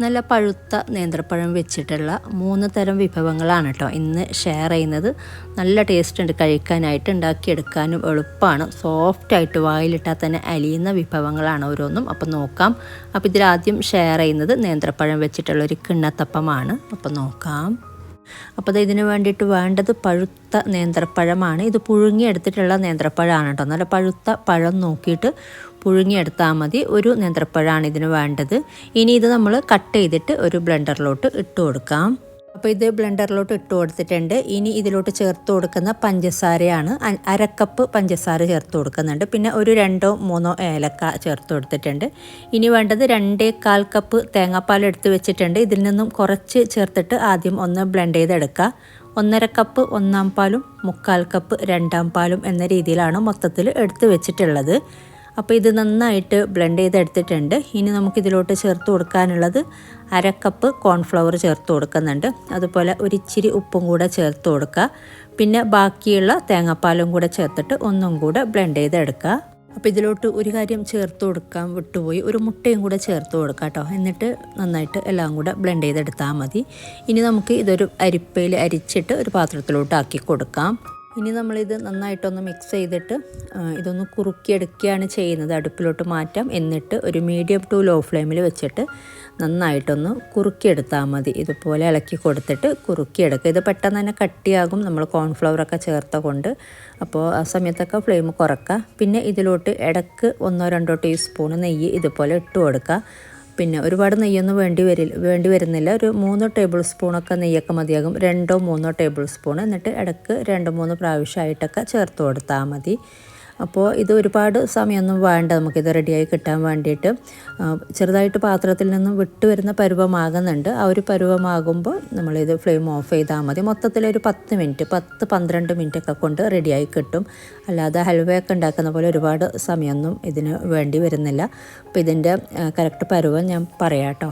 നല്ല പഴുത്ത നേന്ത്രപ്പഴം വെച്ചിട്ടുള്ള മൂന്ന് തരം വിഭവങ്ങളാണ് കേട്ടോ ഇന്ന് ഷെയർ ചെയ്യുന്നത്. നല്ല ടേസ്റ്റ് ഉണ്ട്. കഴിക്കാനായിട്ട് ഉണ്ടാക്കിയെടുക്കാനും എളുപ്പമാണ് സോഫ്റ്റായിട്ട് വായിലിട്ടാൽ തന്നെ അലിയുന്ന വിഭവങ്ങളാണ് ഓരോന്നും. അപ്പം നോക്കാം. അപ്പോൾ ഇതിലാദ്യം ഷെയർ ചെയ്യുന്നത് നേന്ത്രപ്പഴം വെച്ചിട്ടുള്ള ഒരു കിണ്ണത്തപ്പമാണ്. അപ്പം നോക്കാം. അപ്പോൾ ഇതിന് വേണ്ടിയിട്ട് വേണ്ടത് പഴുത്ത നേന്ത്രപ്പഴമാണ്. ഇത് പുഴുങ്ങിയെടുത്തിട്ടുള്ള നേന്ത്രപ്പഴമാണ് കേട്ടോ നല്ല പഴുത്ത പഴം നോക്കിയിട്ട് പുഴുങ്ങിയെടുത്താൽ മതി. ഒരു നേന്ത്രപ്പഴമാണ് ഇതിന് വേണ്ടത്. ഇനി ഇത് നമ്മൾ കട്ട് ചെയ്തിട്ട് ഒരു ബ്ലെൻഡറിലോട്ട് ഇട്ട് കൊടുക്കാം. അപ്പോൾ ഇത് ബ്ലെൻഡറിലോട്ട് ഇട്ട് കൊടുത്തിട്ടുണ്ട്. ഇനി ഇതിലോട്ട് ചേർത്ത് കൊടുക്കുന്ന പഞ്ചസാരയാണ്. അരക്കപ്പ് പഞ്ചസാര ചേർത്ത് കൊടുക്കുന്നുണ്ട്. പിന്നെ ഒരു രണ്ടോ മൂന്നോ ഏലക്ക ചേർത്ത് കൊടുത്തിട്ടുണ്ട്. ഇനി വേണ്ടത് രണ്ടേ കാൽ കപ്പ് തേങ്ങാപ്പാൽ എടുത്ത് വെച്ചിട്ടുണ്ട്. ഇതിൽ നിന്നും കുറച്ച് ചേർത്തിട്ട് ആദ്യം ഒന്ന് ബ്ലെൻഡ് ചെയ്തെടുക്കുക. ഒന്നര കപ്പ് ഒന്നാം പാലും മുക്കാൽ കപ്പ് രണ്ടാം പാലും എന്ന രീതിയിലാണ് മൊത്തത്തിൽ എടുത്ത് വെച്ചിട്ടുള്ളത്. അപ്പോൾ ഇത് നന്നായിട്ട് ബ്ലെൻഡ് ചെയ്തെടുത്തിട്ടുണ്ട്. ഇനി നമുക്കിതിലോട്ട് ചേർത്ത് കൊടുക്കാനുള്ളത് അര കപ്പ് കോൺഫ്ലവർ ചേർത്ത് കൊടുക്കുന്നുണ്ട്. അതുപോലെ ഒരു ഇച്ചിരി ഉപ്പും കൂടെ ചേർത്ത് കൊടുക്കുക. പിന്നെ ബാക്കിയുള്ള തേങ്ങാപ്പാലും കൂടെ ചേർത്തിട്ട് ഒന്നും കൂടെ ബ്ലെൻഡ് ചെയ്തെടുക്കുക. അപ്പോൾ ഇതിലോട്ട് ഒരു കാര്യം ചേർത്ത് കൊടുക്കാൻ വിട്ടുപോയി. ഒരു മുട്ടയും കൂടെ ചേർത്ത് കൊടുക്കാം കേട്ടോ. എന്നിട്ട് നന്നായിട്ട് എല്ലാം കൂടെ ബ്ലെൻഡ് ചെയ്തെടുത്താൽ മതി. ഇനി നമുക്ക് ഇതൊരു അരിപ്പയിൽ അരിച്ചിട്ട് ഒരു പാത്രത്തിലോട്ട് ആക്കി കൊടുക്കാം. ഇനി നമ്മളിത് നന്നായിട്ടൊന്ന് മിക്സ് ചെയ്തിട്ട് ഇതൊന്ന് കുറുക്കിയെടുക്കുകയാണ് ചെയ്യുന്നത്. അടുപ്പിലോട്ട് മാറ്റാം. എന്നിട്ട് ഒരു മീഡിയം ടു ലോ ഫ്ലെയിമിൽ വെച്ചിട്ട് നന്നായിട്ടൊന്ന് കുറുക്കിയെടുത്താൽ മതി. ഇതുപോലെ ഇളക്കി കൊടുത്തിട്ട് കുറുക്കിയെടുക്കുക. ഇത് പെട്ടെന്ന് തന്നെ കട്ടിയാകും. നമ്മൾ കോൺഫ്ലവറൊക്കെ ചേർത്ത കൊണ്ട് അപ്പോൾ ആ സമയത്തൊക്കെ ഫ്ലെയിം കുറക്കുക. പിന്നെ ഇതിലോട്ട് ഇടയ്ക്ക് ഒന്നോ രണ്ടോ ടീസ്പൂൺ നെയ്യ് ഇതുപോലെ ഇട്ട് കൊടുക്കുക. പിന്നെ ഒരുപാട് നെയ്യൊന്നും വേണ്ടി വരി വേണ്ടി വരുന്നില്ല. ഒരു മൂന്ന് ടേബിൾ സ്പൂണൊക്കെ നെയ്യൊക്കെ മതിയാകും. രണ്ടോ മൂന്നോ ടേബിൾ സ്പൂൺ എന്നിട്ട് ഇടയ്ക്ക് രണ്ട് മൂന്ന് പ്രാവശ്യമായിട്ടൊക്കെ ചേർത്ത് കൊടുത്താൽ മതി. അപ്പോൾ ഇത് ഒരുപാട് സമയമൊന്നും വേണ്ട. നമുക്കിത് റെഡിയായി കിട്ടാൻ വേണ്ടിയിട്ട്. ചെറുതായിട്ട് പാത്രത്തിൽ നിന്നും വിട്ടു വരുന്ന പരുവമാകുന്നുണ്ട്. ആ ഒരു പരുവമാകുമ്പോൾ നമ്മളിത് ഫ്ലെയിം ഓഫ് ചെയ്താൽ മതി. മൊത്തത്തിൽ ഒരു പത്ത് മിനിറ്റ് പത്ത് പന്ത്രണ്ട് മിനിറ്റ് ഒക്കെ കൊണ്ട് റെഡിയായി കിട്ടും. അല്ലാതെ ഹൽവയൊക്കെ ഉണ്ടാക്കുന്ന പോലെ ഒരുപാട് സമയമൊന്നും ഇതിന് വേണ്ടി വരുന്നില്ല. അപ്പോൾ ഇതിന്റെ കറക്റ്റ് പരുവം ഞാൻ പറയാം കേട്ടോ.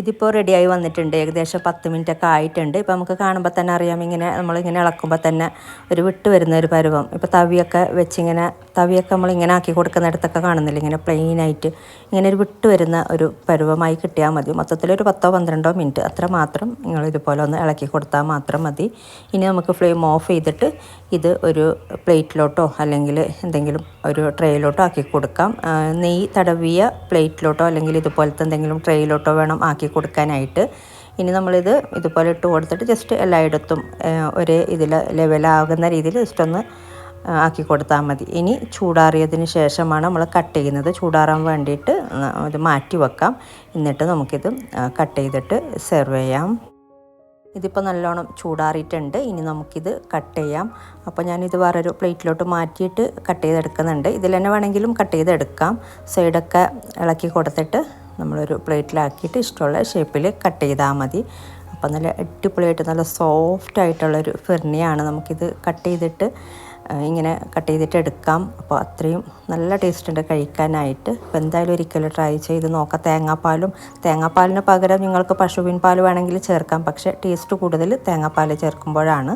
ഇതിപ്പോൾ റെഡിയായി വന്നിട്ടുണ്ട്. ഏകദേശം പത്ത് മിനിറ്റ് ഒക്കെ ആയിട്ടുണ്ട്. ഇപ്പോൾ നമുക്ക് കാണുമ്പോൾ തന്നെ അറിയാം ഇങ്ങനെ നമ്മളിങ്ങനെ ഇളക്കുമ്പോൾ തന്നെ ഒരു വിട്ട് വരുന്ന ഒരു പരുവം. ഇപ്പോൾ തവിയൊക്കെ വെച്ചിങ്ങനെ തവിയൊക്കെ നമ്മൾ ഇങ്ങനെ ആക്കി കൊടുക്കുന്നിടത്തൊക്കെ കാണുന്നില്ല? ഇങ്ങനെ പ്ലെയിൻ ആയിട്ട് ഇങ്ങനെ ഒരു വിട്ട് വരുന്ന ഒരു പരുവമായി കിട്ടിയാൽ മതി. മൊത്തത്തിൽ ഒരു പത്തോ പന്ത്രണ്ടോ മിനിറ്റ്. അത്ര മാത്രം നിങ്ങൾ ഇതുപോലെ ഒന്ന് ഇളക്കി കൊടുത്താൽ മാത്രം മതി. ഇനി നമുക്ക് ഫ്ലെയിം ഓഫ് ചെയ്തിട്ട് ഇത് ഒരു പ്ലേറ്റിലോട്ടോ അല്ലെങ്കിൽ എന്തെങ്കിലും ഒരു ട്രേയിലോട്ടോ ആക്കി കൊടുക്കാം. നെയ്യ് തടവിയ പ്ലേറ്റിലോട്ടോ അല്ലെങ്കിൽ ഇതുപോലത്തെ എന്തെങ്കിലും ട്രേയിലോട്ടോ വേണം ആക്കി കൊടുക്കാനായിട്ട്. ഇനി നമ്മളിത് ഇതുപോലെ ഇട്ട് കൊടുത്തിട്ട് ജസ്റ്റ് എല്ലായിടത്തും ഒരേ ഇതിൽ ലെവലാകുന്ന രീതിയിൽ ജസ്റ്റ് ഒന്ന് ആക്കി കൊടുത്താൽ മതി. ഇനി ചൂടാറിയതിന് ശേഷമാണ് നമ്മൾ കട്ട് ചെയ്യുന്നത്. ചൂടാറാൻ വേണ്ടിയിട്ട് ഇത് മാറ്റി വെക്കാം. എന്നിട്ട് നമുക്കിത് കട്ട് ചെയ്തിട്ട് സെർവ് ചെയ്യാം. ഇതിപ്പോൾ നല്ലോണം ചൂടാറിയിട്ടുണ്ട്. ഇനി നമുക്കിത് കട്ട് ചെയ്യാം. അപ്പോൾ ഞാനിത് വേറൊരു പ്ലേറ്റിലോട്ട് മാറ്റിയിട്ട് കട്ട് ചെയ്തെടുക്കുന്നുണ്ട്. ഇതിൽ തന്നെ വേണമെങ്കിലും കട്ട് ചെയ്തെടുക്കാം. സൈഡൊക്കെ ഇളക്കി കൊടുത്തിട്ട് നമ്മളൊരു പ്ലേറ്റിലാക്കിയിട്ട് ഇഷ്ടമുള്ള ഷേപ്പിൽ കട്ട് ചെയ്താൽ മതി. അപ്പോൾ നല്ല അടിപൊളിയായിട്ട് നല്ല സോഫ്റ്റ് ആയിട്ടുള്ളൊരു ഫിർണിയാണ് നമുക്കിത് കട്ട് ചെയ്തിട്ട് ഇങ്ങനെ കട്ട് ചെയ്തിട്ട് എടുക്കാം. അപ്പോൾ അത്രയും നല്ല ടേസ്റ്റ് ഉണ്ട് കഴിക്കാനായിട്ട്. അപ്പോൾ എന്തായാലും ഒരിക്കലും ട്രൈ ചെയ്ത് നോക്കാം. തേങ്ങാപ്പാലും തേങ്ങാപ്പാലിന് പകരം നിങ്ങൾക്ക് പശുവിൻ പാൽ വേണമെങ്കിൽ ചേർക്കാം. പക്ഷേ ടേസ്റ്റ് കൂടുതൽ തേങ്ങാപ്പാൽ ചേർക്കുമ്പോഴാണ്.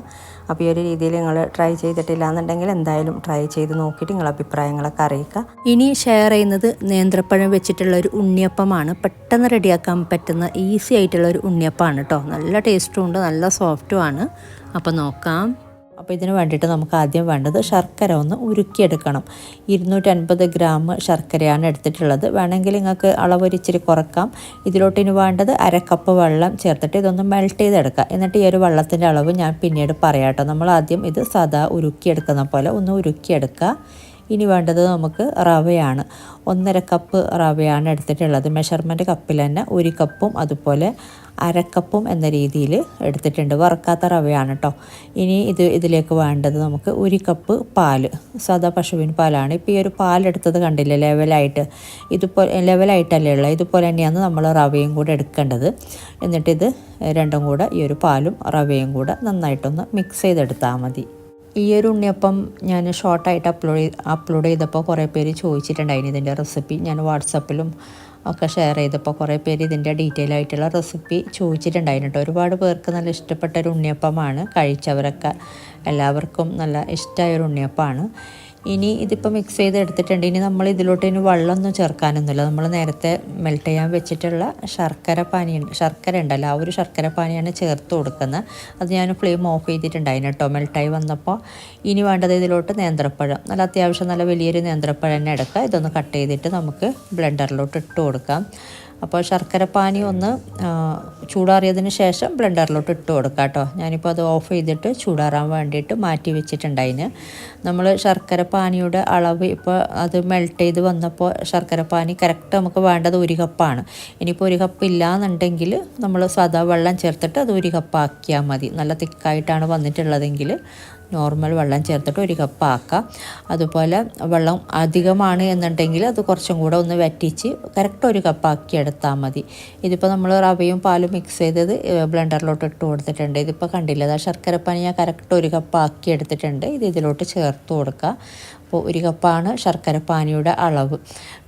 അപ്പോൾ ഈ ഒരു രീതിയിൽ നിങ്ങൾ ട്രൈ ചെയ്തിട്ടില്ല എന്നുണ്ടെങ്കിൽ എന്തായാലും ട്രൈ ചെയ്ത് നോക്കിയിട്ട് നിങ്ങളുടെ അഭിപ്രായങ്ങളൊക്കെ അറിയിക്കുക ഇനി ഷെയർ ചെയ്യുന്നത് നേന്ത്രപ്പഴം വെച്ചിട്ടുള്ള ഒരു ഉണ്ണിയപ്പമാണ്. പെട്ടെന്ന് റെഡിയാക്കാൻ പറ്റുന്ന ഈസി ആയിട്ടുള്ള ഒരു ഉണ്ണിയപ്പമാണ് കേട്ടോ നല്ല ടേസ്റ്റും ഉണ്ട് നല്ല സോഫ്റ്റുമാണ് അപ്പോൾ നോക്കാം. അപ്പോൾ ഇതിന് വേണ്ടിയിട്ട് നമുക്ക് ആദ്യം വേണ്ടത് ശർക്കര ഒന്ന് ഉരുക്കിയെടുക്കണം. ഇരുന്നൂറ്റൻപത് ഗ്രാം ശർക്കരയാണ് എടുത്തിട്ടുള്ളത്. വേണമെങ്കിൽ നിങ്ങൾക്ക് അളവ് കുറക്കാം. ഇതിലോട്ട് ഇനി വേണ്ടത് അരക്കപ്പ് കപ്പ് വെള്ളം ചേർത്തിട്ട് ഇതൊന്ന് മെൽറ്റ് ചെയ്തെടുക്കുക. എന്നിട്ട് ഈ ഒരു വെള്ളത്തിന്റെ അളവ് ഞാൻ പിന്നീട് പറയാം നമ്മൾ ആദ്യം ഇത് സദാ ഉരുക്കിയെടുക്കുന്ന പോലെ ഒന്ന് ഉരുക്കിയെടുക്കുക. ഇനി വേണ്ടത് നമുക്ക് റവയാണ്. ഒന്നര കപ്പ് റവയാണ് എടുത്തിട്ടുള്ളത്. മെഷർമെന്റ് കപ്പിൽ തന്നെ ഒരു കപ്പും അതുപോലെ അരക്കപ്പും എന്ന രീതിയിൽ എടുത്തിട്ടുണ്ട്. വറുക്കാത്ത റവയാണ് കേട്ടോ ഇനി ഇത് ഇതിലേക്ക് വേണ്ടത് നമുക്ക് ഒരു കപ്പ് പാൽ സാധാ പശുവിൻ പാലാണ്. ഇപ്പോൾ ഈ ഒരു പാലെടുത്തത് കണ്ടില്ല ലെവലായിട്ട്. ഇതുപോലെ ലെവലായിട്ടല്ലേ ഉള്ളത് ഇതുപോലെ തന്നെയാണ് നമ്മൾ റവയും കൂടെ എടുക്കേണ്ടത്. എന്നിട്ടിത് രണ്ടും കൂടെ ഈ ഒരു പാലും റവയും കൂടെ നന്നായിട്ടൊന്ന് മിക്സ് ചെയ്തെടുത്താൽ മതി. ഈ ഒരു ഉണ്ണിയപ്പം ഞാൻ ഷോർട്ടായിട്ട് അപ്ലോഡ് അപ്ലോഡ് ചെയ്തപ്പോൾ കുറേ പേര് ചോദിച്ചിട്ടുണ്ടായിരുന്നു ഇതിന്റെ റെസിപ്പി ഞാൻ വാട്സപ്പിലും ഒക്കെ ഷെയർ ചെയ്തപ്പോൾ കുറേ പേര് ഇതിന്റെ ഡീറ്റെയിൽ ആയിട്ടുള്ള റെസിപ്പി ചോദിച്ചിട്ടുണ്ടായിരുന്നു കേട്ടോ. ഒരുപാട് പേർക്ക് നല്ല ഇഷ്ടപ്പെട്ട ഒരു ഉണ്ണിയപ്പമാണ്. കഴിച്ചവരൊക്കെ എല്ലാവർക്കും നല്ല ഇഷ്ടമായ ഒരു ഉണ്ണിയപ്പമാണ്. ഇനി ഇതിപ്പോൾ മിക്സ് ചെയ്ത് എടുത്തിട്ടുണ്ട് ഇനി നമ്മൾ ഇതിലോട്ട് ഇനി വെള്ളമൊന്നും ചേർക്കാനൊന്നുമില്ല. നമ്മൾ നേരത്തെ മെൽറ്റ് ചെയ്യാൻ വെച്ചിട്ടുള്ള ശർക്കര പാനി ശർക്കര ഉണ്ടല്ലോ ആ ഒരു ശർക്കര പാനിയാണ് ചേർത്ത് കൊടുക്കുന്നത്. അത് ഞാൻ ഫ്ലെയിം ഓഫ് ചെയ്തിട്ടുണ്ടായിരുന്നു കേട്ടോ. മെൽറ്റായി വന്നപ്പോൾ ഇനി വേണ്ടത് ഇതിലോട്ട് നേന്ത്രപ്പഴം. നല്ല അത്യാവശ്യം നല്ല വലിയൊരു നേന്ത്രപ്പഴം തന്നെ എടുക്കുക. ഇതൊന്ന് കട്ട് ചെയ്തിട്ട് നമുക്ക് ബ്ലെൻഡറിലോട്ട് ഇട്ട് കൊടുക്കാം. അപ്പോൾ ശർക്കര പാനി ഒന്ന് ചൂടാറിയതിന് ശേഷം ബ്ലെൻഡറിലോട്ട് ഇട്ട് കൊടുക്കാം കേട്ടോ. ഞാനിപ്പോൾ അത് ഓഫ് ചെയ്തിട്ട് ചൂടാറാൻ വേണ്ടിയിട്ട് മാറ്റി വെച്ചിട്ടുണ്ടായിന്. നമ്മൾ ശർക്കര പാനിയുടെ അളവ് ഇപ്പോൾ അത് മെൽറ്റ് ചെയ്ത് വന്നപ്പോൾ ശർക്കര പാനി കറക്റ്റ് നമുക്ക് വേണ്ടത് ഒരു കപ്പാണ്. ഇനിയിപ്പോൾ ഒരു കപ്പ് ഇല്ലാന്നുണ്ടെങ്കിൽ നമ്മൾ സാധാ വെള്ളം ചേർത്തിട്ട് അത് ഒരു കപ്പാക്കിയാൽ മതി. നല്ല തിക്കായിട്ടാണ് വന്നിട്ടുള്ളതെങ്കിൽ നോർമൽ വെള്ളം ചേർത്തിട്ട് ഒരു കപ്പ് ആക്കുക അതുപോലെ വെള്ളം അധികമാണ് എന്നുണ്ടെങ്കിൽ അത് കുറച്ചും കൂടെ ഒന്ന് വറ്റിച്ച് കറക്റ്റ് ഒരു കപ്പ് ആക്കി എടുത്താൽ മതി. ഇതിപ്പോൾ നമ്മൾ റവയും പാലും മിക്സ് ചെയ്തത് ബ്ലെൻഡറിലോട്ട് ഇട്ട് കൊടുത്തിട്ടുണ്ട്. ഇതിപ്പോൾ കണ്ടില്ല അതാ ശർക്കരപ്പനി ഞാൻ കറക്റ്റ് ഒരു കപ്പ് ആക്കി എടുത്തിട്ടുണ്ട്. ഇത് ഇതിലോട്ട് ചേർത്ത് കൊടുക്കുക അപ്പോൾ ഒരു കപ്പാണ് ശർക്കര പാനിയുടെ അളവ്.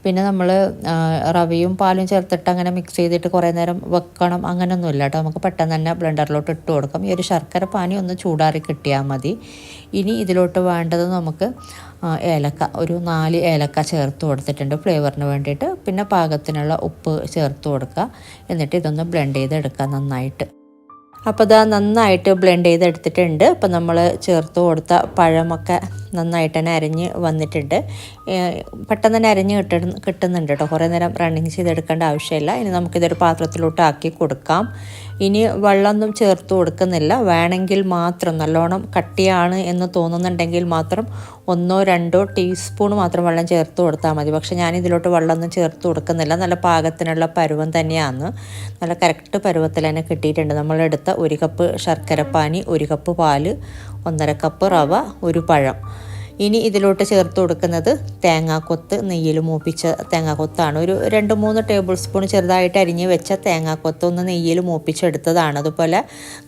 പിന്നെ നമ്മൾ റവയും പാലും ചേർത്തിട്ട് അങ്ങനെ മിക്സ് ചെയ്തിട്ട് കുറേ നേരം വെക്കണം അങ്ങനെയൊന്നുമില്ല കേട്ടോ നമുക്ക് പെട്ടെന്ന് തന്നെ ബ്ലെൻഡറിലോട്ട് ഇട്ട് കൊടുക്കാം. ഈ ഒരു ശർക്കര പാനി ഒന്ന് ചൂടാറി കിട്ടിയാൽ മതി. ഇനി ഇതിലോട്ട് വേണ്ടത് നമുക്ക് ഏലക്ക. ഒരു നാല് ഏലക്ക ചേർത്ത് കൊടുത്തിട്ടുണ്ട് ഫ്ലേവറിന് വേണ്ടിയിട്ട്. പിന്നെ പാകത്തിനുള്ള ഉപ്പ് ചേർത്ത് കൊടുക്കുക. എന്നിട്ട് ഇതൊന്ന് ബ്ലെൻഡ് ചെയ്തെടുക്കുക നന്നായിട്ട്. അപ്പോൾ ഇതാ നന്നായിട്ട് ബ്ലെൻഡ് ചെയ്തെടുത്തിട്ടുണ്ട്. അപ്പോൾ നമ്മൾ ചേർത്ത് കൊടുത്ത പഴമൊക്കെ നന്നായിട്ട് തന്നെ അരഞ്ഞ് വന്നിട്ടുണ്ട്. പെട്ടെന്ന് തന്നെ അരഞ്ഞ് കിട്ട കിട്ടുന്നുണ്ട് കേട്ടോ. കുറേ നേരം റണ്ണിങ് ചെയ്തെടുക്കേണ്ട ആവശ്യമില്ല. ഇനി നമുക്കിതൊരു പാത്രത്തിലോട്ട് ആക്കി കൊടുക്കാം. ഇനി വെള്ളമൊന്നും ചേർത്ത് കൊടുക്കുന്നില്ല. വേണമെങ്കിൽ മാത്രം നല്ലോണം കട്ടിയാണ് എന്ന് തോന്നുന്നുണ്ടെങ്കിൽ മാത്രം ഒന്നോ രണ്ടോ ടീസ്പൂൺ മാത്രം വെള്ളം ചേർത്ത് കൊടുത്താൽ മതി. പക്ഷേ ഞാൻ ഇതിലോട്ട് വെള്ളമൊന്നും ചേർത്ത് കൊടുക്കുന്നില്ല. നല്ല പാകത്തിനുള്ള പരുവം തന്നെയാണ്. നല്ല കറക്റ്റ് പരുവത്തിൽ തന്നെ കിട്ടിയിട്ടുണ്ട്. നമ്മളെടുത്ത ഒരു കപ്പ് ശർക്കരപ്പാനി ഒരു കപ്പ് പാൽ ഒന്നര കപ്പ് റവ ഒരു പഴം. ഇനി ഇതിലോട്ട് ചേർത്ത് കൊടുക്കുന്നത് തേങ്ങാക്കൊത്ത് നെയ്യിൽ മൂപ്പിച്ച തേങ്ങാക്കൊത്താണ്. ഒരു രണ്ട് മൂന്ന് ടേബിൾ സ്പൂൺ ചെറുതായിട്ട് അരിഞ്ഞ് വെച്ച തേങ്ങാക്കൊത്ത് ഒന്ന് നെയ്യിൽ മൂപ്പിച്ചെടുത്തതാണ്. അതുപോലെ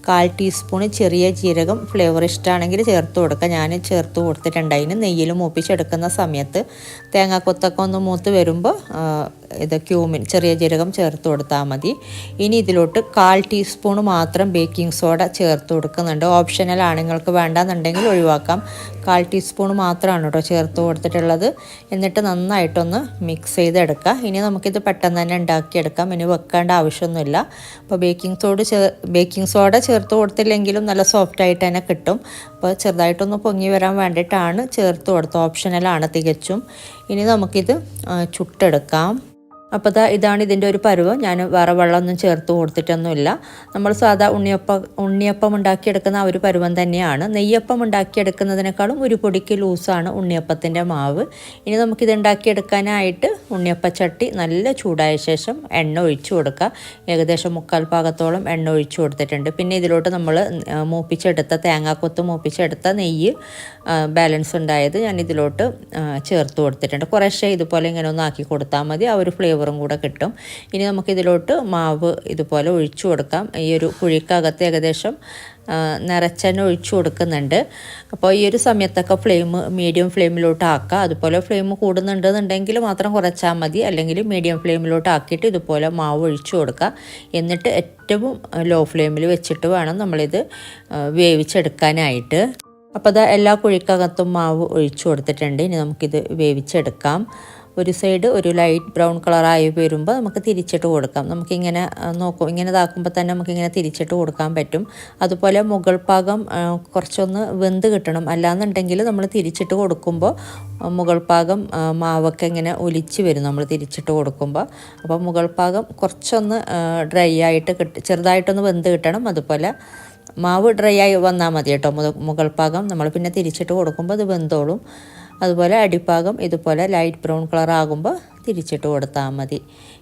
കാൽ ടീസ്പൂൺ ചെറിയ ജീരകം ഫ്ലേവർ ഇഷ്ടമാണെങ്കിൽ ചേർത്ത് കൊടുക്കുക ഞാൻ ചേർത്ത് കൊടുത്തിട്ടുണ്ട്. അതിന് നെയ്യിൽ മൂപ്പിച്ചെടുക്കുന്ന സമയത്ത് തേങ്ങാക്കൊത്തൊക്കെ ഒന്ന് മൂത്ത് വരുമ്പോൾ ഇത് ക്യൂമിൻ ചെറിയ ജീരകം ചേർത്ത് കൊടുത്താൽ മതി. ഇനി ഇതിലോട്ട് കാൽ ടീസ്പൂൺ മാത്രം ബേക്കിംഗ് സോഡ ചേർത്ത് കൊടുക്കുന്നുണ്ട്. ഓപ്ഷനൽ ആണുങ്ങൾക്ക് വേണ്ടാന്നുണ്ടെങ്കിൽ ഒഴിവാക്കാം. കാൽ ടീസ്പൂൺ മാത്രമാണ് കേട്ടോ ചേർത്ത് കൊടുത്തിട്ടുള്ളത്. എന്നിട്ട് നന്നായിട്ടൊന്ന് മിക്സ് ചെയ്തെടുക്കുക. ഇനി നമുക്കിത് പെട്ടെന്ന് തന്നെ ഉണ്ടാക്കിയെടുക്കാം. ഇനി വെക്കേണ്ട ആവശ്യമൊന്നുമില്ല. അപ്പോൾ ബേക്കിംഗ് സോഡ ചേർ ബേക്കിംഗ് സോഡ ചേർത്ത് കൊടുത്തില്ലെങ്കിലും നല്ല സോഫ്റ്റ് ആയിട്ട് തന്നെ കിട്ടും. അപ്പോൾ ചെറുതായിട്ടൊന്ന് പൊങ്ങി വരാൻ വേണ്ടിയിട്ടാണ് ചേർത്ത് കൊടുത്തത് ഓപ്ഷനലാണ് തികച്ചും. ഇനി നമുക്കിത് ചുട്ടെടുക്കാം. അപ്പോൾ ദാ ഇതാണ് ഇതിന്റെ ഒരു പരുവ്. ഞാൻ വേറെ വെള്ളമൊന്നും ചേർത്ത് കൊടുത്തിട്ടൊന്നുമില്ല. നമ്മൾ സാധാ ഉണ്ണിയപ്പം ഉണ്ണിയപ്പം ഉണ്ടാക്കിയെടുക്കുന്ന ആ ഒരു പരുവം തന്നെയാണ്. നെയ്യപ്പം ഉണ്ടാക്കിയെടുക്കുന്നതിനേക്കാളും ഒരു പൊടിക്ക് ലൂസാണ് ഉണ്ണിയപ്പത്തിന്റെ മാവ്. ഇനി നമുക്കിത് ഉണ്ടാക്കിയെടുക്കാനായിട്ട് ഉണ്ണിയപ്പച്ചട്ടി നല്ല ചൂടായ ശേഷം എണ്ണ ഒഴിച്ചു കൊടുക്കുക ഏകദേശം മുക്കാൽ ഭാഗത്തോളം എണ്ണ ഒഴിച്ചു കൊടുത്തിട്ടുണ്ട്. പിന്നെ ഇതിലോട്ട് നമ്മൾ മൂപ്പിച്ചെടുത്ത തേങ്ങാക്കൊത്ത് മൂപ്പിച്ചെടുത്ത നെയ്യ് ബാലൻസ് ഉണ്ടായത് ഞാൻ ഇതിലോട്ട് ചേർത്ത് കൊടുത്തിട്ടുണ്ട്. കുറേശ്ശെ ഇതുപോലെ ഇങ്ങനെ ഒന്ന് ആക്കി കൊടുത്താൽ മതി. ആ ഒരു ഫ്ലേവറും കൂടെ കിട്ടും. ഇനി നമുക്കിതിലോട്ട് മാവ് ഇതുപോലെ ഒഴിച്ചു കൊടുക്കാം. ഈ ഒരു കുഴിക്കകത്ത് ഏകദേശം നിറച്ചെണ്ണ ഒഴിച്ചു കൊടുക്കുന്നുണ്ട്. അപ്പോൾ ഈ ഒരു സമയത്തൊക്കെ ഫ്ലെയിം മീഡിയം ഫ്ലെയിമിലോട്ട് ആക്കുക അതുപോലെ ഫ്ലെയിം കൂടുന്നുണ്ടെന്നുണ്ടെങ്കിൽ മാത്രം കുറച്ചാൽ മതി. അല്ലെങ്കിൽ മീഡിയം ഫ്ലെയിമിലോട്ട് ആക്കിയിട്ട് ഇതുപോലെ മാവ് ഒഴിച്ചു കൊടുക്കുക എന്നിട്ട് ഏറ്റവും ലോ ഫ്ലെയിമിൽ വെച്ചിട്ട് വേണം നമ്മളിത് വേവിച്ചെടുക്കാനായിട്ട്. അപ്പോൾ അത് എല്ലാ കുഴിക്കകത്തും മാവ് ഒഴിച്ചു കൊടുത്തിട്ടുണ്ട്. ഇനി നമുക്കിത് വേവിച്ചെടുക്കാം. ഒരു സൈഡ് ഒരു ലൈറ്റ് ബ്രൗൺ കളറായി വരുമ്പോൾ നമുക്ക് തിരിച്ചിട്ട് കൊടുക്കാം. നമുക്കിങ്ങനെ നോക്കും ഇങ്ങനെ ഇതാക്കുമ്പോൾ തന്നെ നമുക്കിങ്ങനെ തിരിച്ചിട്ട് കൊടുക്കാൻ പറ്റും. അതുപോലെ മുകൾ ഭാഗം കുറച്ചൊന്ന് വെന്ത് കിട്ടണം. അല്ലാന്നുണ്ടെങ്കിൽ നമ്മൾ തിരിച്ചിട്ട് കൊടുക്കുമ്പോൾ മുകൾ ഭാഗം മാവൊക്കെ ഇങ്ങനെ ഒലിച്ച് വരും നമ്മൾ തിരിച്ചിട്ട് കൊടുക്കുമ്പോൾ അപ്പോൾ മുകൾ ഭാഗം കുറച്ചൊന്ന് ഡ്രൈ ആയിട്ട് കിട്ടി ചെറുതായിട്ടൊന്ന് വെന്ത് കിട്ടണം. അതുപോലെ മാവ് ഡ്രൈ ആയി വന്നാൽ മതി കേട്ടോ. മുകൾ ഭാഗം നമ്മൾ പിന്നെ തിരിച്ചിട്ട് കൊടുക്കുമ്പോൾ അത് വെന്തോളും. അതുപോലെ അടിഭാഗം ഇതുപോലെ ലൈറ്റ് ബ്രൗൺ കളർ ആകുമ്പോൾ തിരിച്ചിട്ട് കൊടുത്താൽ മതി.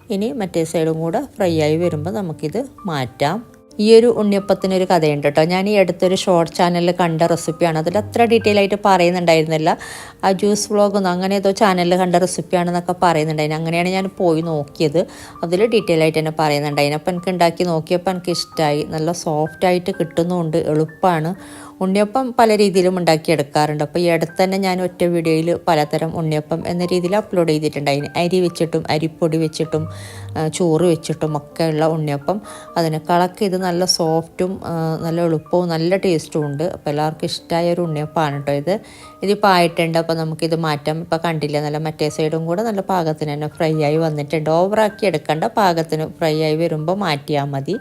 ഇനി മറ്റേ സൈഡും കൂടെ ഫ്രൈ ആയി വരുമ്പോൾ നമുക്കിത് മാറ്റാം. ഈ ഒരു ഉണ്ണിയപ്പത്തിനൊരു കഥയുണ്ട് കേട്ടോ ഞാൻ ഈ അടുത്തൊരു ഷോർട്ട് ചാനലിൽ കണ്ട റെസിപ്പിയാണ് അതിൽ അത്ര ഡീറ്റെയിൽ ആയിട്ട് പറയുന്നുണ്ടായിരുന്നില്ല. ആ ജ്യൂസ് വ്ളോഗൊന്നും അങ്ങനെ ഏതോ ചാനലിൽ കണ്ട റെസിപ്പിയാണെന്നൊക്കെ പറയുന്നുണ്ടായിരുന്നു. അങ്ങനെയാണ് ഞാൻ പോയി നോക്കിയത്. അതിൽ ഡീറ്റെയിൽ ആയിട്ട് തന്നെ പറയുന്നുണ്ടായിരുന്നു. അപ്പോൾ എനിക്ക് ഉണ്ടാക്കി നോക്കിയപ്പോൾ എനിക്ക് ഇഷ്ടമായി നല്ല സോഫ്റ്റായിട്ട് കിട്ടുന്നുമുണ്ട് എളുപ്പമാണ് ഉണ്ണിയപ്പം പല രീതിയിലും ഉണ്ടാക്കിയെടുക്കാറുണ്ട്. അപ്പോൾ ഈ അടുത്ത് തന്നെ ഞാൻ ഒറ്റ വീഡിയോയിൽ പലതരം ഉണ്ണിയപ്പം എന്ന രീതിയിൽ അപ്ലോഡ് ചെയ്തിട്ടുണ്ടായിന് അരി വെച്ചിട്ടും അരിപ്പൊടി വെച്ചിട്ടും ചോറ് വെച്ചിട്ടും ഒക്കെയുള്ള ഉണ്ണിയപ്പം. അതിനേക്കാളൊക്കെ ഇത് നല്ല സോഫ്റ്റും നല്ല എളുപ്പവും നല്ല ടേസ്റ്റും ഉണ്ട്. അപ്പോൾ എല്ലാവർക്കും ഇഷ്ടമായ ഒരു ഉണ്ണിയപ്പമാണ് കേട്ടോ ഇത്. ഇതിപ്പോൾ ആയിട്ടുണ്ട്. അപ്പോൾ നമുക്കിത് മാറ്റാം. ഇപ്പോൾ കണ്ടില്ല നല്ല മറ്റേ സൈഡും കൂടെ നല്ല പാകത്തിന് തന്നെ ഫ്രൈ ആയി വന്നിട്ടുണ്ട്. ഓവറാക്കി എടുക്കേണ്ട പാകത്തിന് ഫ്രൈ ആയി വരുമ്പോൾ മാറ്റിയാൽ മതി.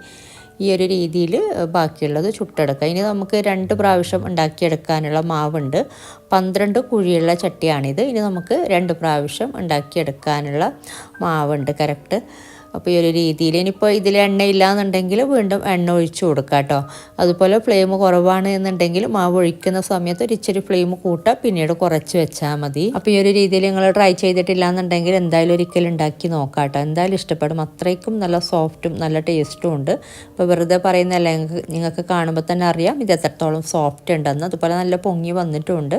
ഈ ഒരു രീതിയിൽ ബാക്കിയുള്ളത് ചുട്ടെടുക്കുക ഇനി നമുക്ക് രണ്ട് പ്രാവശ്യം ഉണ്ടാക്കിയെടുക്കാനുള്ള മാവുണ്ട്. പന്ത്രണ്ട് കുഴിയുള്ള ചട്ടിയാണിത്. ഇനി നമുക്ക് രണ്ട് പ്രാവശ്യം ഉണ്ടാക്കിയെടുക്കാനുള്ള മാവുണ്ട്. കറക്റ്റ്? അപ്പോൾ ഈ ഒരു രീതിയിൽ. ഇനിയിപ്പോൾ ഇതിൽ എണ്ണ ഇല്ലാന്നുണ്ടെങ്കിൽ വീണ്ടും എണ്ണ ഒഴിച്ച് കൊടുക്കുക കേട്ടോ അതുപോലെ ഫ്ലെയിം കുറവാണ് എന്നുണ്ടെങ്കിൽ മാവ് ഒഴിക്കുന്ന സമയത്ത് ഒരു ഇച്ചിരി ഫ്ലെയിം കൂട്ടുക പിന്നീട് കുറച്ച് വെച്ചാൽ മതി. അപ്പോൾ ഈ ഒരു രീതിയിൽ നിങ്ങൾ ട്രൈ ചെയ്തിട്ടില്ല എന്നുണ്ടെങ്കിൽ എന്തായാലും ഒരിക്കലും ഉണ്ടാക്കി നോക്കാം കേട്ടോ എന്തായാലും ഇഷ്ടപ്പെടും. അത്രയ്ക്കും നല്ല സോഫ്റ്റും നല്ല ടേസ്റ്റും ഉണ്ട്. അപ്പോൾ വെറുതെ പറയുന്നതല്ല നിങ്ങൾക്ക് കാണുമ്പോൾ തന്നെ അറിയാം ഇത് എത്രത്തോളം സോഫ്റ്റ് ഉണ്ടെന്ന്. അതുപോലെ നല്ല പൊങ്ങി വന്നിട്ടുമുണ്ട്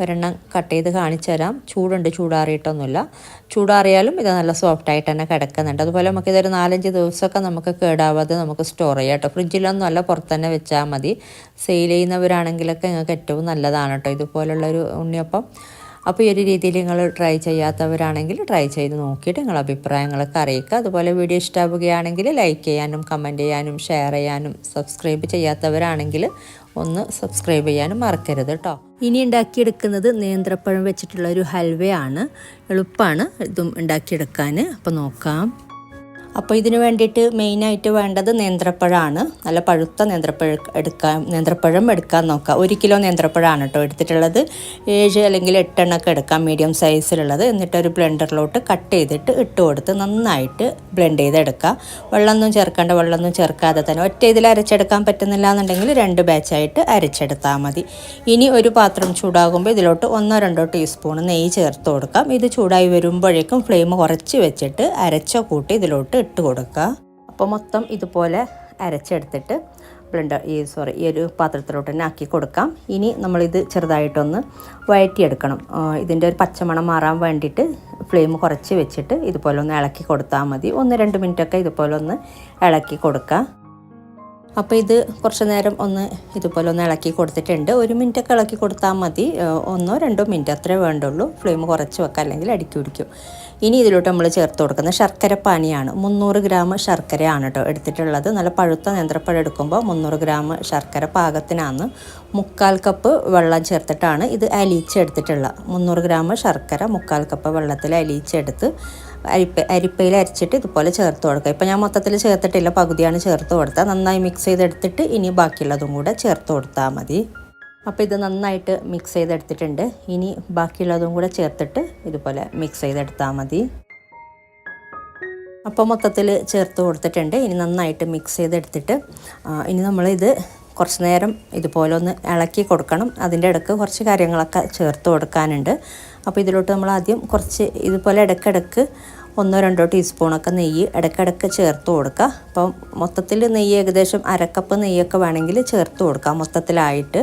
ഒരെണ്ണം കട്ട് ചെയ്ത് കാണിച്ചു തരാം. ചൂടുണ്ട് ചൂടാറിയിട്ടൊന്നുമില്ല. ചൂടാറിയാലും ഇത് നല്ല സോഫ്റ്റ് ആയിട്ട് തന്നെ കിടക്കുന്നുണ്ട്. അതുപോലെ നമുക്ക് ഇതൊരു നാലഞ്ച് ദിവസമൊക്കെ നമുക്ക് കേടാവാതെ നമുക്ക് സ്റ്റോർ ചെയ്യാം കേട്ടോ. ഫ്രിഡ്ജിലൊന്നും പുറത്ത് തന്നെ വെച്ചാൽ മതി. സെയിൽ ചെയ്യുന്നവരാണെങ്കിലൊക്കെ നിങ്ങൾക്ക് ഏറ്റവും നല്ലതാണ് കേട്ടോ. ഇതുപോലുള്ളൊരു ഉണ്ണിയപ്പം. അപ്പോൾ ഈ ഒരു രീതിയിൽ നിങ്ങൾ ട്രൈ ചെയ്യാത്തവരാണെങ്കിൽ ട്രൈ ചെയ്ത് നോക്കിയിട്ട് നിങ്ങൾ അഭിപ്രായങ്ങളൊക്കെ അറിയിക്കുക. അതുപോലെ വീഡിയോ ഇഷ്ടമാവുകയാണെങ്കിൽ ലൈക്ക് ചെയ്യാനും കമന്റ് ചെയ്യാനും ഷെയർ ചെയ്യാനും സബ്സ്ക്രൈബ് ചെയ്യാത്തവരാണെങ്കിൽ ഒന്ന് സബ്സ്ക്രൈബ് ചെയ്യാനും മറക്കരുത് കേട്ടോ ഇനി ഉണ്ടാക്കിയെടുക്കുന്നത് നേന്ത്രപ്പഴം വെച്ചിട്ടുള്ള ഒരു ഹൽവയാണ്. എളുപ്പമാണ് ഇതും ഉണ്ടാക്കിയെടുക്കാൻ. അപ്പോൾ നോക്കാം. അപ്പോൾ ഇതിന് വേണ്ടിയിട്ട് മെയിനായിട്ട് വേണ്ടത് നേന്ത്രപ്പഴമാണ് നല്ല പഴുത്ത നേന്ത്രപ്പഴം എടുക്കാൻ നേന്ത്രപ്പഴം എടുക്കാൻ നോക്കുക ഒരു കിലോ നേന്ത്രപ്പഴമാണ് കേട്ടോ എടുത്തിട്ടുള്ളത്. ഏഴ് അല്ലെങ്കിൽ എട്ടെണ്ണൊക്കെ എടുക്കാം മീഡിയം സൈസിലുള്ളത് എന്നിട്ട് ഒരു ബ്ലെൻഡറിലോട്ട് കട്ട് ചെയ്തിട്ട് ഇട്ട് കൊടുത്ത് നന്നായിട്ട് ബ്ലെൻഡ് ചെയ്തെടുക്കുക വെള്ളമൊന്നും ചേർക്കേണ്ട വെള്ളമൊന്നും ചേർക്കാതെ തന്നെ. ഒറ്റ ഇതിൽ അരച്ചെടുക്കാൻ പറ്റുന്നില്ല എന്നുണ്ടെങ്കിൽ രണ്ട് ബാച്ചായിട്ട് അരച്ചെടുത്താൽ മതി. ഇനി ഒരു പാത്രം ചൂടാകുമ്പോൾ ഇതിലോട്ട് ഒന്നോ രണ്ടോ ടീസ്പൂൺ നെയ്യ് ചേർത്ത് കൊടുക്കാം. ഇത് ചൂടായി വരുമ്പോഴേക്കും ഫ്ലെയിം കുറച്ച് വെച്ചിട്ട് അരച്ച കൂട്ടി ഇതിലോട്ട് ഇട്ട് കൊടുക്കുക. അപ്പോൾ മൊത്തം ഇതുപോലെ അരച്ചെടുത്തിട്ട് ബ്ലെൻഡർ ഈ സോറി ഈ ഒരു പാത്രത്തിലോട്ട് തന്നെ ആക്കി കൊടുക്കാം. ഇനി നമ്മളിത് ചെറുതായിട്ടൊന്ന് വഴറ്റിയെടുക്കണം. ഇതിന്റെ ഒരു പച്ചമണം മാറാൻ വേണ്ടിയിട്ട് ഫ്ലെയിം കുറച്ച് വെച്ചിട്ട് ഇതുപോലെ ഒന്ന് ഇളക്കി കൊടുത്താൽ മതി. ഒന്ന് രണ്ട് മിനിറ്റൊക്കെ ഇതുപോലെ ഒന്ന് ഇളക്കി കൊടുക്കുക. അപ്പോൾ ഇത് കുറച്ച് നേരം ഒന്ന് ഇതുപോലെ ഒന്ന് ഇളക്കി കൊടുത്തിട്ടുണ്ട്. ഒരു മിനിറ്റൊക്കെ ഇളക്കി കൊടുത്താൽ മതി. ഒന്നോ രണ്ടോ മിനിറ്റ് അത്രേ വേണ്ടുള്ളൂ. ഫ്ലെയിം കുറച്ച് വെക്കാം അല്ലെങ്കിൽ അടിക്കി പിടിക്കും. ഇനി ഇതിലോട്ട് നമ്മൾ ചേർത്ത് കൊടുക്കുന്ന ശർക്കര പാനിയാണ്. മുന്നൂറ് ഗ്രാം ശർക്കരയാണ് കേട്ടോ എടുത്തിട്ടുള്ളത്. നല്ല പഴുത്ത നേന്ത്രപ്പഴം എടുക്കുമ്പോൾ മുന്നൂറ് ഗ്രാം ശർക്കര പാകത്തിനാണ്. മുക്കാൽ കപ്പ് വെള്ളം ചേർത്തിട്ടാണ് ഇത് അലിയിച്ചെടുത്തിട്ടുള്ള മുന്നൂറ് ഗ്രാം ശർക്കര മുക്കാൽ കപ്പ് വെള്ളത്തിൽ അലിയിച്ചെടുത്ത് അരിപ്പ അരിപ്പയിൽ അരിച്ചിട്ട് ഇതുപോലെ ചേർത്ത് കൊടുക്കുക. ഇപ്പം ഞാൻ മൊത്തത്തിൽ ചേർത്തിട്ടില്ല പകുതിയാണ് ചേർത്ത് കൊടുത്തത്. നന്നായി മിക്സ് ചെയ്തെടുത്തിട്ട് ഇനി ബാക്കിയുള്ളതും കൂടെ ചേർത്ത് കൊടുത്താൽ മതി. അപ്പോൾ ഇത് നന്നായിട്ട് മിക്സ് ചെയ്തെടുത്തിട്ടുണ്ട്. ഇനി ബാക്കിയുള്ളതും കൂടെ ചേർത്തിട്ട് ഇതുപോലെ മിക്സ് ചെയ്തെടുത്താൽ മതി. അപ്പോൾ മൊത്തത്തിൽ ചേർത്ത് കൊടുത്തിട്ടുണ്ട്. ഇനി നന്നായിട്ട് മിക്സ് ചെയ്തെടുത്തിട്ട് ഇനി നമ്മളിത് കുറച്ച് നേരം ഇതുപോലെ ഒന്ന് ഇളക്കി കൊടുക്കണം. അതിന്റെ ഇടയ്ക്ക് കുറച്ച് കാര്യങ്ങളൊക്കെ ചേർത്ത് കൊടുക്കാനുണ്ട്. അപ്പോൾ ഇതിലോട്ട് നമ്മൾ ആദ്യം കുറച്ച് ഇതുപോലെ ഇടയ്ക്കിടയ്ക്ക് ഒന്നോ രണ്ടോ ടീസ്പൂണൊക്കെ നെയ്യ് ഇടയ്ക്കിടയ്ക്ക് ചേർത്ത് കൊടുക്കുക. അപ്പം മൊത്തത്തിൽ നെയ്യ് ഏകദേശം അരക്കപ്പ് നെയ്യൊക്കെ വേണമെങ്കിൽ ചേർത്ത് കൊടുക്കാം മൊത്തത്തിലായിട്ട്.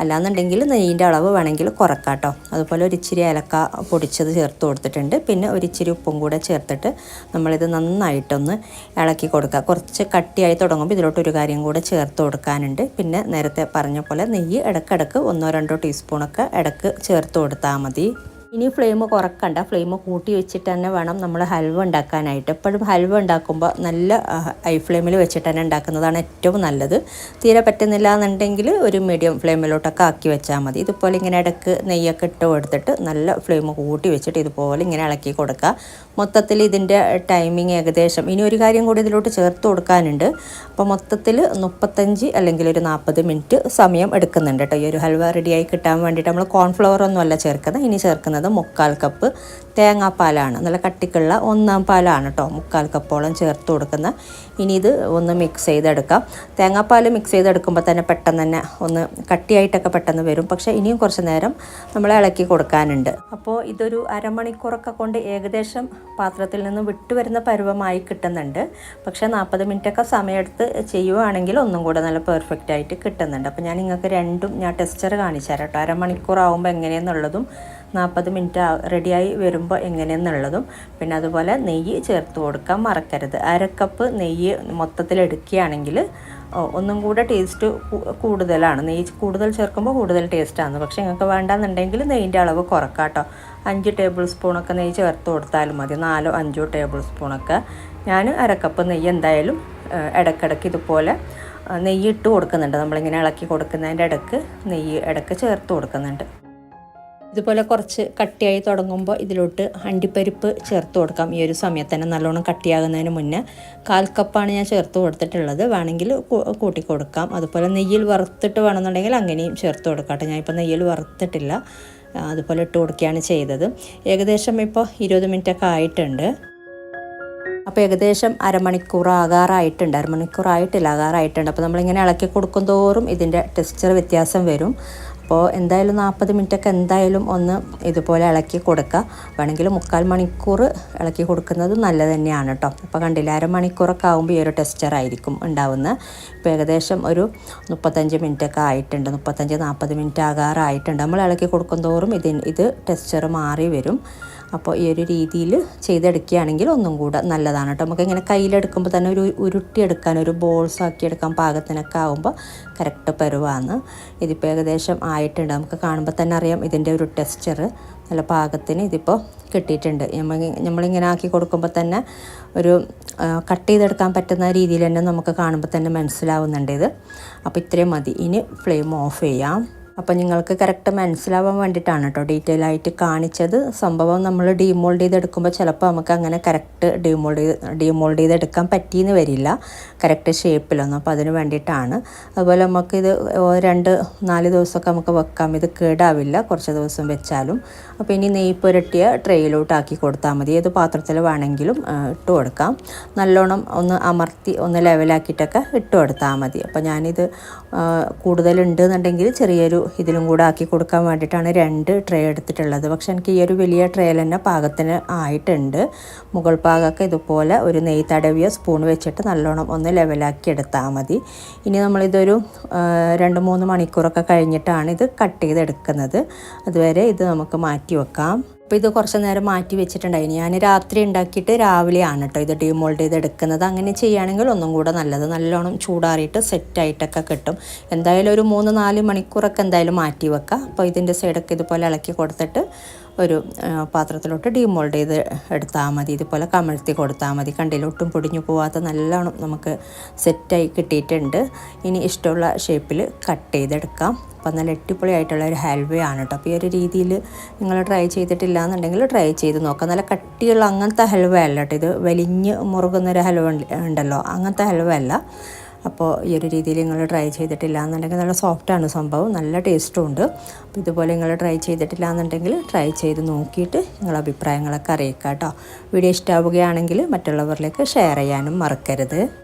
അല്ലാന്നുണ്ടെങ്കിൽ നെയ്യിന്റെ അളവ് വേണമെങ്കിൽ കുറക്കാം കേട്ടോ അതുപോലെ ഒരു ഇച്ചിരി ഏലക്ക പൊടിച്ചത് ചേർത്ത് കൊടുത്തിട്ടുണ്ട്. പിന്നെ ഒരു ഇച്ചിരി ഉപ്പും കൂടെ ചേർത്തിട്ട് നമ്മളിത് നന്നായിട്ടൊന്ന് ഇളക്കി കൊടുക്കുക. കുറച്ച് കട്ടിയായി തുടങ്ങുമ്പോൾ ഇതിലോട്ട് ഒരു കാര്യം കൂടെ ചേർത്ത് കൊടുക്കാനുണ്ട്. പിന്നെ നേരത്തെ പറഞ്ഞ പോലെ നെയ്യ് ഇടക്കിടക്ക് ഒന്നോ രണ്ടോ ടീസ്പൂണൊക്കെ ഇടയ്ക്ക് ചേർത്ത് കൊടുത്താൽ മതി. ഇനി ഫ്ലെയിം കുറക്കണ്ട. ഫ്ലെയിം കൂട്ടി വെച്ചിട്ട് തന്നെ വേണം നമ്മൾ ഹൽവ ഉണ്ടാക്കാനായിട്ട്. എപ്പോഴും ഹൽവ ഉണ്ടാക്കുമ്പോൾ നല്ല ഹൈ ഫ്ലെയിമിൽ വെച്ചിട്ട് തന്നെ ഉണ്ടാക്കുന്നതാണ് ഏറ്റവും നല്ലത്. തീരെ പറ്റുന്നില്ല എന്നുണ്ടെങ്കിൽ ഒരു മീഡിയം ഫ്ലെയിമിലോട്ടൊക്കെ ആക്കി വെച്ചാൽ മതി. ഇതുപോലെ ഇങ്ങനെ ഇടയ്ക്ക് നെയ്യൊക്കെ ഇട്ട് കൊടുത്തിട്ട് നല്ല ഫ്ലെയിം കൂട്ടി വെച്ചിട്ട് ഇതുപോലെ ഇങ്ങനെ ഇളക്കി കൊടുക്കുക. മൊത്തത്തിൽ ഇതിന്റെ ടൈമിങ് ഏകദേശം ഇനി ഒരു കാര്യം കൂടി ഇതിലോട്ട് ചേർത്ത് കൊടുക്കാനുണ്ട്. അപ്പോൾ മൊത്തത്തിൽ മുപ്പത്തഞ്ച് അല്ലെങ്കിൽ ഒരു നാൽപ്പത് മിനിറ്റ് സമയം എടുക്കുന്നുണ്ട് കേട്ടോ. ഈ ഒരു ഹൽവ റെഡിയായി കിട്ടാൻ വേണ്ടിയിട്ട് നമ്മൾ കോൺഫ്ലവർ ഒന്നും അല്ല ചേർക്കുന്നത്. ഇനി ചേർക്കുന്നത് മുക്കാൽ കപ്പ് തേങ്ങാപ്പാലാണ്. നല്ല കട്ടിക്കുള്ള ഒന്നാം പാലാണ് കേട്ടോ മുക്കാൽ കപ്പോളം ചേർത്ത് കൊടുക്കുന്ന ഇനി ഇത് ഒന്ന് മിക്സ് ചെയ്തെടുക്കാം. തേങ്ങാപ്പാൽ മിക്സ് ചെയ്തെടുക്കുമ്പോൾ തന്നെ പെട്ടെന്ന് തന്നെ ഒന്ന് കട്ടിയായിട്ടൊക്കെ പെട്ടെന്ന് വരും. പക്ഷേ ഇനിയും കുറച്ച് നേരം നമ്മൾ ഇളക്കി കൊടുക്കാനുണ്ട്. അപ്പോൾ ഇതൊരു അരമണിക്കൂറൊക്കെ കൊണ്ട് ഏകദേശം പാത്രത്തിൽ നിന്ന് വിട്ടുവരുന്ന പരുവമായി കിട്ടുന്നുണ്ട്. പക്ഷേ നാൽപ്പത് മിനിറ്റൊക്കെ സമയമെടുത്ത് ചെയ്യുവാണെങ്കിൽ ഒന്നും കൂടെ നല്ല പെർഫെക്റ്റ് ആയിട്ട് കിട്ടുന്നുണ്ട്. അപ്പോൾ ഞാൻ നിങ്ങൾക്ക് രണ്ടും ഞാൻ ടെസ്റ്റർ കാണിച്ചു തരാം കേട്ടോ അരമണിക്കൂർ ആകുമ്പോൾ എങ്ങനെയെന്നുള്ളതും നാൽപ്പത് മിനിറ്റ് റെഡിയായി വരുമ്പോൾ എങ്ങനെയെന്നുള്ളതും പിന്നെ അതുപോലെ നെയ്യ് ചേർത്ത് കൊടുക്കാൻ മറക്കരുത്. അര കപ്പ് നെയ്യ് മൊത്തത്തിൽ എടുക്കുകയാണെങ്കിൽ ഒന്നും കൂടെ ടേസ്റ്റ് കൂടുതലാണ്. നെയ്യ് കൂടുതൽ ചേർക്കുമ്പോൾ കൂടുതൽ ടേസ്റ്റാണ്. പക്ഷേ നിങ്ങൾക്ക് വേണ്ടാന്നുണ്ടെങ്കിൽ നെയ്യിന്റെ അളവ് കുറക്കാം കേട്ടോ. അഞ്ച് ടേബിൾ സ്പൂണൊക്കെ നെയ്യ് ചേർത്ത് കൊടുത്താലും മതി. നാലോ അഞ്ചോ ടേബിൾ സ്പൂണൊക്കെ. ഞാൻ അരക്കപ്പ് നെയ്യ് എന്തായാലും ഇടയ്ക്കിടയ്ക്ക് ഇതുപോലെ നെയ്യ് ഇട്ട് കൊടുക്കുന്നുണ്ട്. നമ്മളിങ്ങനെ ഇളക്കി കൊടുക്കുന്നതിന്റെ ഇടയ്ക്ക് നെയ്യ് ഇടയ്ക്ക് ചേർത്ത് കൊടുക്കുന്നുണ്ട്. ഇതുപോലെ കുറച്ച് കട്ടിയായി തുടങ്ങുമ്പോൾ ഇതിലോട്ട് അണ്ടിപ്പരിപ്പ് ചേർത്ത് കൊടുക്കാം. ഈ ഒരു സമയത്ത് തന്നെ നല്ലോണം കട്ടിയാകുന്നതിന് മുന്നേ കാൽ കപ്പാണ് ഞാൻ ചേർത്ത് കൊടുത്തിട്ടുള്ളത്. വേണമെങ്കിൽ കൂട്ടി കൊടുക്കാം. അതുപോലെ നെയ്യിൽ വറുത്തിട്ട് വേണമെന്നുണ്ടെങ്കിൽ അങ്ങനെയും ചേർത്ത് കൊടുക്കാം കേട്ടോ ഞാനിപ്പോൾ നെയ്യിൽ വറുത്തിട്ടില്ല. അതുപോലെ ഇട്ട് കൊടുക്കുകയാണ് ചെയ്തത്. ഏകദേശം ഇപ്പോൾ ഇരുപത് മിനിറ്റൊക്കെ ആയിട്ടുണ്ട്. അപ്പോൾ ഏകദേശം അരമണിക്കൂർ ആകാറായിട്ടുണ്ട്. അരമണിക്കൂർ ആയിട്ടില്ല ആകാറായിട്ടുണ്ട്. അപ്പോൾ നമ്മളിങ്ങനെ ഇളക്കി കൊടുക്കും തോറും ഇതിന്റെ ടെക്സ്ചർ വ്യത്യാസം വരും. അപ്പോൾ എന്തായാലും നാൽപ്പത് മിനിറ്റൊക്കെ എന്തായാലും ഒന്ന് ഇതുപോലെ ഇളക്കി കൊടുക്കുക. വേണമെങ്കിൽ മുക്കാൽ മണിക്കൂർ ഇളക്കി കൊടുക്കുന്നത് നല്ലത് തന്നെയാണ് കേട്ടോ. അപ്പോൾ കണ്ടില്ല അരമണിക്കൂറൊക്കെ ആകുമ്പോൾ ഈ ഒരു ടെക്സ്ചർ ആയിരിക്കും ഉണ്ടാവുന്നത്. ഇപ്പോൾ ഏകദേശം ഒരു മുപ്പത്തഞ്ച് മിനിറ്റൊക്കെ ആയിട്ടുണ്ട്. മുപ്പത്തഞ്ച് നാൽപ്പത് മിനിറ്റ് ആകാറായിട്ടുണ്ട്. നമ്മൾ ഇളക്കി കൊടുക്കും തോറും ഇതിന് ഇത് ടെക്സ്ചർ മാറി വരും. അപ്പോൾ ഈ ഒരു രീതിയിൽ ചെയ്തെടുക്കുകയാണെങ്കിൽ ഒന്നും കൂടെ നല്ലതാണ് കേട്ടോ. നമുക്ക് ഇങ്ങനെ കയ്യിലെടുക്കുമ്പോൾ തന്നെ ഒരു ഉരുട്ടി എടുക്കാൻ ഒരു ബോൾസ് ആക്കി എടുക്കാൻ പാകത്തിനൊക്കെ ആകുമ്പോൾ കറക്റ്റ് പരുവാണ്. ഇതിപ്പോൾ ഏകദേശം ആയിട്ടുണ്ട്. നമുക്ക് കാണുമ്പോൾ തന്നെ അറിയാം ഇതിന്റെ ഒരു ടെക്സ്ചർ നല്ല പാകത്തിന് ഇതിപ്പോൾ കിട്ടിയിട്ടുണ്ട്. നമ്മൾ നമ്മളിങ്ങനെ ആക്കി കൊടുക്കുമ്പോൾ തന്നെ ഒരു കട്ട് ചെയ്തെടുക്കാൻ പറ്റുന്ന രീതിയിൽ തന്നെ നമുക്ക് കാണുമ്പോൾ തന്നെ മനസ്സിലാവുന്നുണ്ട് ഇത്. അപ്പോൾ ഇത്രയും മതി. ഇനി ഫ്ലെയിം ഓഫ് ചെയ്യാം. അപ്പോൾ നിങ്ങൾക്ക് കറക്റ്റ് മനസ്സിലാവാൻ വേണ്ടിയിട്ടാണ് കേട്ടോ ഡീറ്റെയിൽ ആയിട്ട് കാണിച്ചത്. സംഭവം നമ്മൾ ഡീമോൾഡ് ചെയ്തെടുക്കുമ്പോൾ ചിലപ്പോൾ നമുക്ക് അങ്ങനെ കറക്റ്റ് ഡീമോൾഡ് ചെയ്ത് ഡീമോൾഡ് ചെയ്തെടുക്കാൻ പറ്റിയെന്ന് വരില്ല. കറക്റ്റ് ഷേപ്പിലൊന്നും അപ്പോൾ അതിന് വേണ്ടിയിട്ടാണ്. അതുപോലെ നമുക്കിത് രണ്ട് നാല് ദിവസമൊക്കെ നമുക്ക് വെക്കാം. ഇത് കേടാവില്ല. കുറച്ച് ദിവസം വെച്ചാലും. അപ്പോൾ ഇനി നെയ്യ് പുരട്ടിയ ട്രെയിലോട്ടാക്കി കൊടുത്താൽ മതി. ഏത് പാത്രത്തിൽ വേണമെങ്കിലും ഇട്ട് കൊടുക്കാം. നല്ലോണം ഒന്ന് അമർത്തി ഒന്ന് ലെവലാക്കിയിട്ടൊക്കെ ഇട്ട് കൊടുത്താൽ മതി. അപ്പോൾ ഞാനിത് കൂടുതലുണ്ടെന്നുണ്ടെങ്കിൽ ചെറിയൊരു ഇതിലും കൂടെ ആക്കി കൊടുക്കാൻ വേണ്ടിയിട്ടാണ് രണ്ട് ട്രേ എടുത്തിട്ടുള്ളത്. പക്ഷെ എനിക്ക് ഈ ഒരു വലിയ ട്രേയിൽ തന്നെ പാകത്തിന് ആയിട്ടുണ്ട്. മുകൾ പാകമൊക്കെ ഇതുപോലെ ഒരു നെയ് തടവിയ സ്പൂൺ വെച്ചിട്ട് നല്ലോണം ഒന്ന് ലെവലാക്കി എടുത്താൽ മതി. ഇനി നമ്മളിതൊരു രണ്ട് മൂന്ന് മണിക്കൂറൊക്കെ കഴിഞ്ഞിട്ടാണ് ഇത് കട്ട് ചെയ്തെടുക്കുന്നത്. അതുവരെ ഇത് നമുക്ക് മാറ്റി വെക്കാം. അപ്പോൾ ഇത് കുറച്ച് നേരം മാറ്റി വെച്ചിട്ടുണ്ടായിരുന്നു ഞാൻ രാത്രി ഉണ്ടാക്കിയിട്ട് രാവിലെയാണ് കേട്ടോ ഇത് ഡീമോൾഡ് ചെയ്ത് എടുക്കുന്നത്. അങ്ങനെ ചെയ്യുകയാണെങ്കിൽ ഒന്നും കൂടെ നല്ലത്. നല്ലോണം ചൂടാറിയിട്ട് സെറ്റായിട്ടൊക്കെ കിട്ടും. എന്തായാലും ഒരു മൂന്ന് നാല് മണിക്കൂറൊക്കെ എന്തായാലും മാറ്റി വെക്കാം. അപ്പോൾ ഇതിന്റെ സൈഡൊക്കെ ഇതുപോലെ ഇളക്കി കൊടുത്തിട്ട് ഒരു പാത്രത്തിലോട്ട് ഡീമോൾഡ് ചെയ്ത് എടുത്താൽ മതി. ഇതുപോലെ കമഴ്ത്തി കൊടുത്താൽ മതി. കണ്ടില്ല ഒട്ടും പൊടിഞ്ഞു പോവാത്ത നല്ലോണം നമുക്ക് സെറ്റായി കിട്ടിയിട്ടുണ്ട്. ഇനി ഇഷ്ടമുള്ള ഷേപ്പിൽ കട്ട് ചെയ്തെടുക്കാം. അപ്പം നല്ല അടിപൊളിയായിട്ടുള്ള ഒരു ഹൽവയാണ് കേട്ടോ. അപ്പോൾ ഈ ഒരു രീതിയിൽ നിങ്ങൾ ട്രൈ ചെയ്തിട്ടില്ല എന്നുണ്ടെങ്കിൽ ട്രൈ ചെയ്ത് നോക്കാം. നല്ല കട്ടിയുള്ള അങ്ങനത്തെ ഹൽവ അല്ല കേട്ടോ. ഇത് വലിഞ്ഞ് മുറുകുന്നൊരു ഹൽവ ഉണ്ട്- ഉണ്ടല്ലോ. അങ്ങനത്തെ ഹൽവ അല്ല. അപ്പോൾ ഈ ഒരു രീതിയിൽ നിങ്ങൾ ട്രൈ ചെയ്തിട്ടില്ല എന്നുണ്ടെങ്കിൽ നല്ല സോഫ്റ്റാണ് സംഭവം. നല്ല ടേസ്റ്റും ഉണ്ട്. അപ്പോൾ ഇതുപോലെ നിങ്ങൾ ട്രൈ ചെയ്തിട്ടില്ല എന്നുണ്ടെങ്കിൽ ട്രൈ ചെയ്ത് നോക്കിയിട്ട് നിങ്ങളുടെ അഭിപ്രായങ്ങളൊക്കെ അറിയിക്കാം കേട്ടോ. വീഡിയോ ഇഷ്ടമാവുകയാണെങ്കിൽ മറ്റുള്ളവരിലേക്ക് ഷെയർ ചെയ്യാനും മറക്കരുത്.